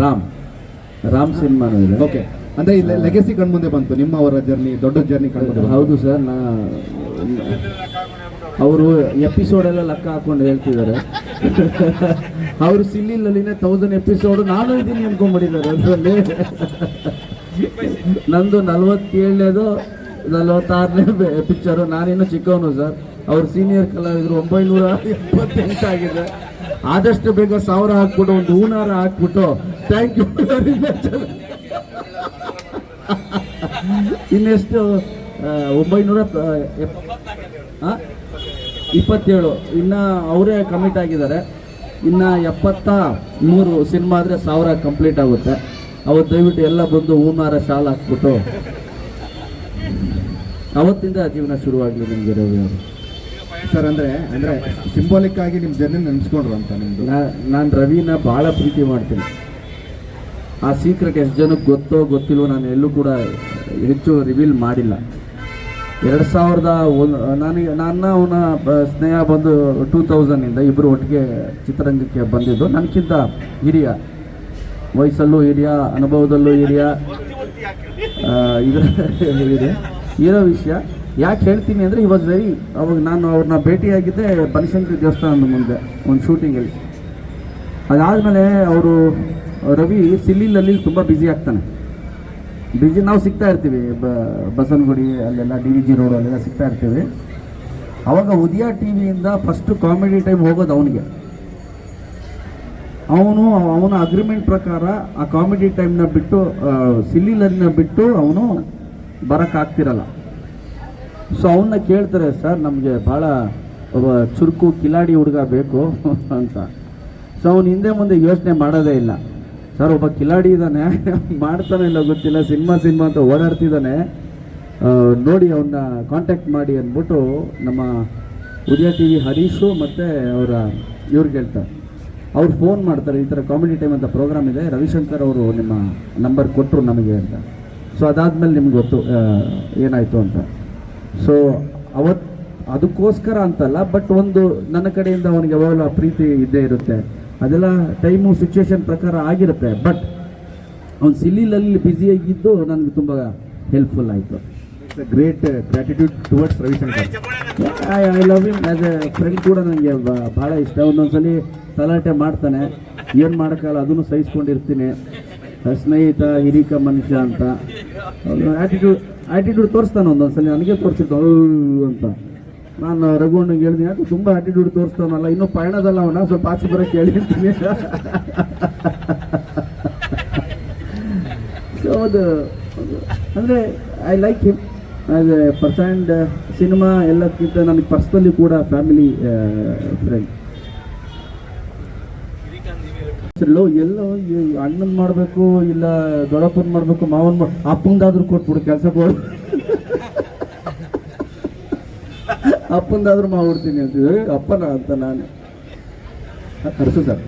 ರಾಮ್. ರಾಮ್ ಸಿನಿಮಾನು ಇದೆ ಓಕೆ. ಅಂದ್ರೆ ಇಲ್ಲಿ ಲೆಗೆಸಿ ಕಣ್ಮುಂದೆ ಬಂತು. ನಿಮ್ಮ ಅವರ ಜರ್ನಿ ದೊಡ್ಡ ಜರ್ನಿ ಕಣ್ಮುಂದೆ ಬಂತು. ಹೌದು ಸರ್ ನಾ ಅವರು ಎಪಿಸೋಡ್ ಎಲ್ಲ ಲೆಕ್ಕ ಹಾಕೊಂಡು ಹೇಳ್ತಿದ್ದಾರೆ. ಅವರು ಸಿಲ್ಲಿಲಲ್ಲಿನೇ ತೌಸಂಡ್ ಎಪಿಸೋಡ್ ನಾನು ಇದ್ದೀನಿ ಅನ್ಕೊಂಡ್ಬಿಟ್ಟಿದ್ದಾರೆ ಅದರಲ್ಲಿ. ನಂದು ನಲ್ವತ್ತೇಳನೇದು ನಲ್ವತ್ತಾರನೇ ಪಿಕ್ಚರು ನಾನಿನ್ನು ಚಿಕ್ಕವನು ಸರ್. ಅವ್ರ ಸೀನಿಯರ್ ಕಲಾವಿದರು ಒಂಬೈನೂರ ಎಪ್ಪತ್ತೆಂಟಾಗಿದೆ ಆದಷ್ಟು ಬೇಗ ಸಾವಿರ ಹಾಕ್ಬಿಟ್ಟು ಒಂದು ಹೂನಾರ ಹಾಕ್ಬಿಟ್ಟು ಥ್ಯಾಂಕ್ ಯು ವೆರಿ ಮಚ್ ಇನ್ನೆಷ್ಟು ಒಂಬೈನೂರ? ಇಪ್ಪತ್ತೇಳು. ಇನ್ನು ಅವರೇ ಕಮಿಟ್ ಆಗಿದ್ದಾರೆ. ಇನ್ನು ಎಪ್ಪತ್ತ ಮೂರು ಸಿನಿಮಾ ಆದರೆ ಸಾವಿರ ಕಂಪ್ಲೀಟ್ ಆಗುತ್ತೆ. ಅವತ್ತು ದಯವಿಟ್ಟು ಎಲ್ಲ ಬಂದು ಹೂನಾರ ಶಾಲ್ ಹಾಕ್ಬಿಟ್ಟು. ಅವತ್ತಿಂದ ಜೀವನ ಶುರುವಾಗಲಿ ನಿಮಗೆ ರವಿ ಅವರು ಸರ್ ಅಂದರೆ ಅಂದರೆ ಸಿಂಬಾಲಿಕ್ ಆಗಿ ನಿಮ್ಮ ಜರ್ನಿ ನೆನೆಸ್ಕೊಂಡ್ರು ಅಂತ ನಿಮ್ಮದು ನಾನು ರವಿನ ಭಾಳ ಪ್ರೀತಿ ಮಾಡ್ತೀನಿ. ಆ ಸೀಕ್ರೆಟ್ ಎಷ್ಟು ಜನಕ್ಕೆ ಗೊತ್ತೋ ಗೊತ್ತಿಲ್ವೋ ನಾನು ಎಲ್ಲೂ ಕೂಡ ಹೆಚ್ಚು ರಿವೀಲ್ ಮಾಡಿಲ್ಲ. ಎರಡು ಸಾವಿರದ ಒಂದು ನನಗೆ ನನ್ನ ಅವನ ಸ್ನೇಹ ಬಂದು ಟೂ ತೌಸಂಡಿಂದ ಇಬ್ಬರು ಒಟ್ಟಿಗೆ ಚಿತ್ರರಂಗಕ್ಕೆ ಬಂದಿದ್ದು. ನನಗಿಂತ ಹಿರಿಯ, ವಯಸ್ಸಲ್ಲೂ ಹಿರಿಯ, ಅನುಭವದಲ್ಲೂ ಹಿರಿಯ ಇದರ ಇದೆ ಇರೋ ವಿಷಯ. ಯಾಕೆ ಹೇಳ್ತೀನಿ ಅಂದರೆ ಈ ವಾಸ್ ವೆರಿ ಅವಾಗ ನಾನು ಅವ್ರನ್ನ ಭೇಟಿಯಾಗಿದ್ದೆ ಬನಶಂಕರಿ ದೇವಸ್ಥಾನದ ಮುಂದೆ, ಒಂದು ಶೂಟಿಂಗಲ್ಲಿ ಅದಾದಮೇಲೆ ಅವರು ರವಿ ಸಿಲ್ಲಿಲಲ್ಲಿ ತುಂಬ ಬ್ಯುಸಿ ಆಗ್ತಾನೆ. ಬ್ಯುಸಿ ನಾವು ಸಿಗ್ತಾ ಇರ್ತೀವಿ. ಬ ಬಸನಗುಡಿ ಅಲ್ಲೆಲ್ಲ ಡಿ ವಿ ಜಿ ರೋಡ್ ಅಲ್ಲೆಲ್ಲ ಸಿಗ್ತಾ ಇರ್ತೀವಿ. ಅವಾಗ ಉದಯ ಟಿ ವಿಯಿಂದ ಫಸ್ಟು ಕಾಮಿಡಿ ಟೈಮ್ ಹೋಗೋದು ಅವನಿಗೆ. ಅವನು, ಅವನ ಅಗ್ರಿಮೆಂಟ್ ಪ್ರಕಾರ ಆ ಕಾಮಿಡಿ ಟೈಮ್ನ ಬಿಟ್ಟು ಸಿಲ್ಲಿಲನ್ನ ಬಿಟ್ಟು ಅವನು ಬರೋಕ್ಕಾಗ್ತಿರಲ್ಲ ಸೊ ಅವನ್ನ ಕೇಳ್ತಾರೆ, ಸರ್, ನಮಗೆ ಭಾಳ, ಒಬ್ಬ ಚುರುಕು ಕಿಲಾಡಿ ಹುಡುಗ ಬೇಕು ಅಂತ. ಸೊ ಅವನು ಹಿಂದೆ ಮುಂದೆ ಯೋಚನೆ ಮಾಡೋದೇ ಇಲ್ಲ. ಸರ್, ಒಬ್ಬ ಕಿಲಾಡಿ ಇದ್ದಾನೆ. ಮಾಡ್ತಾನೆ ಇಲ್ಲ ಗೊತ್ತಿಲ್ಲ, ಸಿನಿಮಾ ಸಿನಿಮಾ ಅಂತ ಓಡಾಡ್ತಿದ್ದಾನೆ. ನೋಡಿ ಅವನ್ನ ಕಾಂಟ್ಯಾಕ್ಟ್ ಮಾಡಿ ಅಂದ್ಬಿಟ್ಟು ನಮ್ಮ ಉದಯ ಟಿ ವಿ ಹರೀಶು ಮತ್ತು ಅವರ ಇವ್ರಿಗೆ ಹೇಳ್ತಾರೆ ಅವ್ರು ಫೋನ್ ಮಾಡ್ತಾರೆ, ಈ ಥರ ಕಾಮಿಡಿ ಟೈಮ್ ಅಂತ ಪ್ರೋಗ್ರಾಮ್ ಇದೆ. ರವಿಶಂಕರ್ ಅವರು ನಿಮ್ಮ ನಂಬರ್ ಕೊಟ್ಟರು ನಮಗೆ ಅಂತ. ಸೊ ಅದಾದಮೇಲೆ ನಿಮ್ಗೆ ಗೊತ್ತು ಏನಾಯಿತು ಅಂತ. ಸೊ ಅವತ್ತು ಅದಕ್ಕೋಸ್ಕರ ಅಂತಲ್ಲ ಬಟ್ ಒಂದು ನನ್ನ ಕಡೆಯಿಂದ ಅವನಿಗೆ ಯಾವಾಗಲೂ ಪ್ರೀತಿ ಇದ್ದೇ ಇರುತ್ತೆ. ಅದೆಲ್ಲ ಟೈಮು ಸಿಚುವೇಶನ್ ಪ್ರಕಾರ ಆಗಿರುತ್ತೆ. ಬಟ್ ಅವ್ನು ಸಿಲ್ಲಿಲಲ್ಲಿ ಬ್ಯುಸಿಯಾಗಿದ್ದು ನನಗೆ ತುಂಬ ಹೆಲ್ಪ್ಫುಲ್ ಆಯಿತು. Great gratitude towards Ravishankar. I I love you as a friend ಕೂಡ ನನಗೆ ಭಾಳ ಇಷ್ಟ. ಒಂದೊಂದ್ಸಲಿ ತಲಾಟೆ ಮಾಡ್ತಾನೆ. ಏನು ಮಾಡೋಕ್ಕಲ್ಲ ಅದನ್ನು ಸಹಿಸ್ಕೊಂಡಿರ್ತೀನಿ. ಸ್ನೇಹಿತ ಹಿರಿಕ ಮನುಷ್ಯ ಅಂತ. ಆ್ಯಟಿಟ್ಯೂಡ್ ಆ್ಯಟಿಟ್ಯೂಡ್ ತೋರಿಸ್ತಾನೆ ಒಂದೊಂದ್ಸಲಿ. ನನಗೆ ತೋರಿಸಿದ್ದು ಅಂತ. ನಾನು ರಘುವಣ್ಣಗೆ ಹೇಳಿದೆ ಯಾಕೆ ತುಂಬ ಆಟಿಟ್ಯೂಡ್ ತೋರಿಸ್ತಾನಲ್ಲ ಇನ್ನೂ ಪಯಣದಲ್ಲ ಅವನ? ಸ್ವಲ್ಪ ಆಚೆ ಬರೋ ಕೇಳಿರ್ತೀನಿ. ಸೊ ಅದು ಅಂದರೆ I like him as a person cinema ಎಲ್ಲಕ್ಕಿಂತ ನನಗೆ ಪರ್ಸ್ನಲಿ ಕೂಡ ಫ್ಯಾಮಿಲಿ ಫ್ರೆಂಡ್ ಎಲ್ಲೋ ಎಲ್ಲೋ ಅಣ್ಣನ್ ಮಾಡಬೇಕು, ಇಲ್ಲ ದೊಡ್ಡಪ್ಪನ ಮಾಡಬೇಕು, ಮಾವನ್ ಮಾಡ್ ಅಪ್ಪಂದಾದ್ರೂ ಕೊಟ್ಬಿಡು ಕೆಲಸ ಕೊಡು ಅಪ್ಪಂದಾದ್ರೂ ಮಾಡ್ಬಿಡ್ತೀನಿ ಅಂತ ಅಪ್ಪನ ಅಂತ ನಾನು. ಹರ್ಸು ಸರ್.